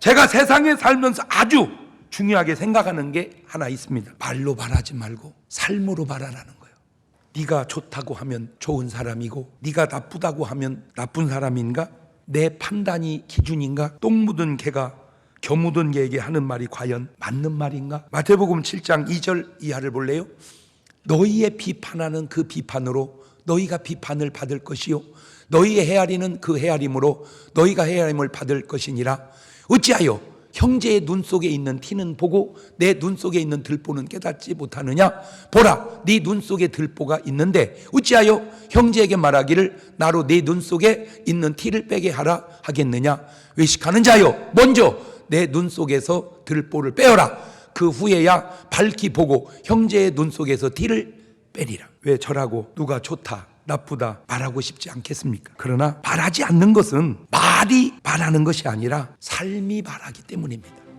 제가 세상에 살면서 아주 중요하게 생각하는 게 하나 있습니다. 말로 말하지 말고 삶으로 말하라는 거예요. 네가 좋다고 하면 좋은 사람이고 네가 나쁘다고 하면 나쁜 사람인가? 내 판단이 기준인가? 똥 묻은 개가 겨 묻은 개에게 하는 말이 과연 맞는 말인가? 마태복음 7장 2절 이하를 볼래요? 너희의 비판하는 그 비판으로 너희가 비판을 받을 것이요 너희의 헤아리는 그 헤아림으로 너희가 헤아림을 받을 것이니라 어찌하여 형제의 눈 속에 있는 티는 보고 내 눈 속에 있는 들보는 깨닫지 못하느냐? 보라 네 눈 속에 들보가 있는데 어찌하여 형제에게 말하기를 나로 네 눈 속에 있는 티를 빼게 하라 하겠느냐? 외식하는 자여 먼저 내 눈 속에서 들보를 빼어라. 그 후에야 밝히 보고 형제의 눈 속에서 티를 빼리라. 왜 저라고? 누가 좋다, 나쁘다 말하고 싶지 않겠습니까? 그러나 말하지 않는 것은 말이 말하는 것이 아니라 삶이 말하기 때문입니다.